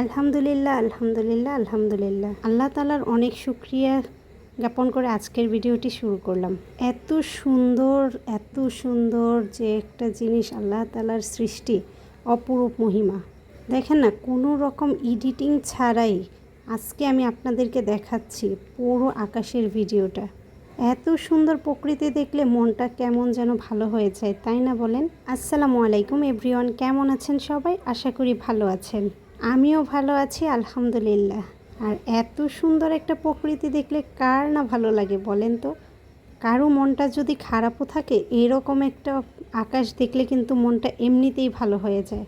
আলহামদুলিল্লাহ আলহামদুলিল্লাহ আলহামদুলিল্লাহ। আল্লাহ তালার অনেক শুক্রিয়া জ্ঞাপন করে আজকের ভিডিওটি শুরু করলাম। এত সুন্দর এত সুন্দর যে একটা জিনিস আল্লাহ তালার সৃষ্টি, অপরূপ মহিমা। দেখেন না, কোনো রকম এডিটিং ছাড়াই আজকে আমি আপনাদেরকে দেখাচ্ছি পুরো আকাশের ভিডিওটা। এত সুন্দর প্রকৃতি দেখলে মনটা কেমন যেন ভালো হয়ে যায়, তাই না বলেন? আসসালামু আলাইকুম এভরিওয়ান, কেমন আছেন সবাই? আশা করি ভালো আছেন। আমিও ভালো আছি, আলহামদুলিল্লাহ। আর এত সুন্দর একটা প্রকৃতি দেখলে কার না ভালো লাগে বলেন তো? কারও মনটা যদি খারাপও থাকে, এরকম একটা আকাশ দেখলে কিন্তু মনটা এমনিতেই ভালো হয়ে যায়।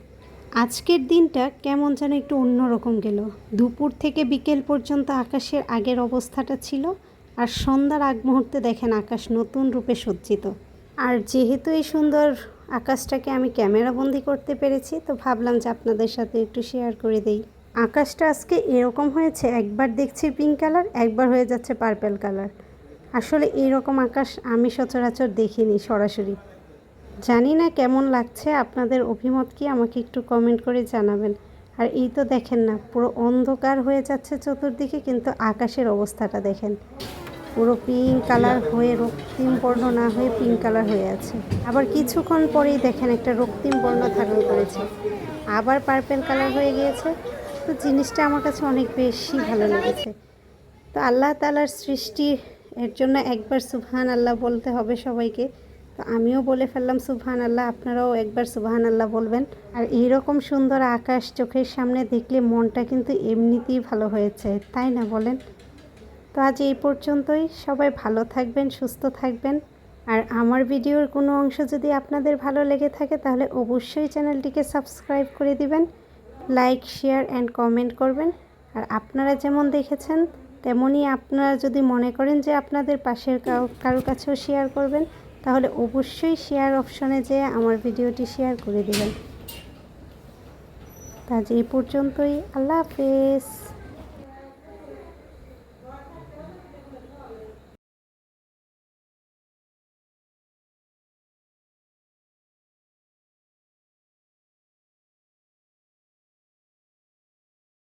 আজকের দিনটা কেমন যেন একটু অন্যরকম গেল। দুপুর থেকে বিকেল পর্যন্ত আকাশের আগের অবস্থাটা ছিল, আর সন্ধ্যার আগ মুহূর্তে দেখেন আকাশ নতুন রূপে সজ্জিত। আর যেহেতু এই সুন্দর আকাশটাকে আমি ক্যামেরাবন্দি করতে পেরেছি, তো ভাবলাম যে আপনাদের সাথে একটু শেয়ার করে দেই। আকাশটা আজকে এরকম হয়েছে, একবার দেখছি পিঙ্ক কালার একবার হয়ে যাচ্ছে পার্পেল কালার আসলে এরকম আকাশ আমি সচরাচর দেখিনি সরাসরি। জানি না কেমন লাগছে, আপনাদের অভিমত কি আমাকে একটু কমেন্ট করে জানাবেন। আর এই তো দেখেন না, পুরো অন্ধকার হয়ে যাচ্ছে চতুর্দিকে, কিন্তু আকাশের অবস্থাটা দেখেন। পুরো পিঙ্ক কালার হয়ে রক্তিম বর্ণ না হয়ে পিঙ্ক কালার হয়ে আছে। আবার কিছুক্ষণ পরেই দেখেন একটা রক্তিম বর্ণ ধারণ করেছে। আবার পার্পেল কালার হয়ে গিয়েছে। তো জিনিসটা আমার কাছে অনেক বেশি ভালো লেগেছে। তো আল্লাহ তালার সৃষ্টি এর জন্য একবার সুবহান আল্লাহ বলতে হবে সবাইকে। তো আমিও বলে ফেললাম সুবহান আল্লাহ আপনারাও একবার সুবহান আল্লাহ বলবেন। আর এইরকম সুন্দর আকাশ চোখের সামনে দেখলে মনটা কিন্তু এমনিতেই ভালো হয়েছে। তাই না বলেন? তো আজ এই পর্যন্তই। সবাই ভালো থাকবেন, সুস্থ থাকবেন। আর আমার ভিডিওর কোনো অংশ যদি আপনাদের ভালো লেগে থাকে, তাহলে অবশ্যই চ্যানেলটিকে সাবস্ক্রাইব করে দিবেন, লাইক, শেয়ার, অ্যান্ড কমেন্ট করবেন। আর আপনারা যেমন দেখেছেন, তেমনই আপনারা যদি মনে করেন যে আপনাদের পাশের কারও কাছেও শেয়ার করবেন, তাহলে অবশ্যই শেয়ার অপশনে যেয়ে আমার ভিডিওটি শেয়ার করে দেবেন। তা এই পর্যন্তই। আল্লাহ হাফেজ।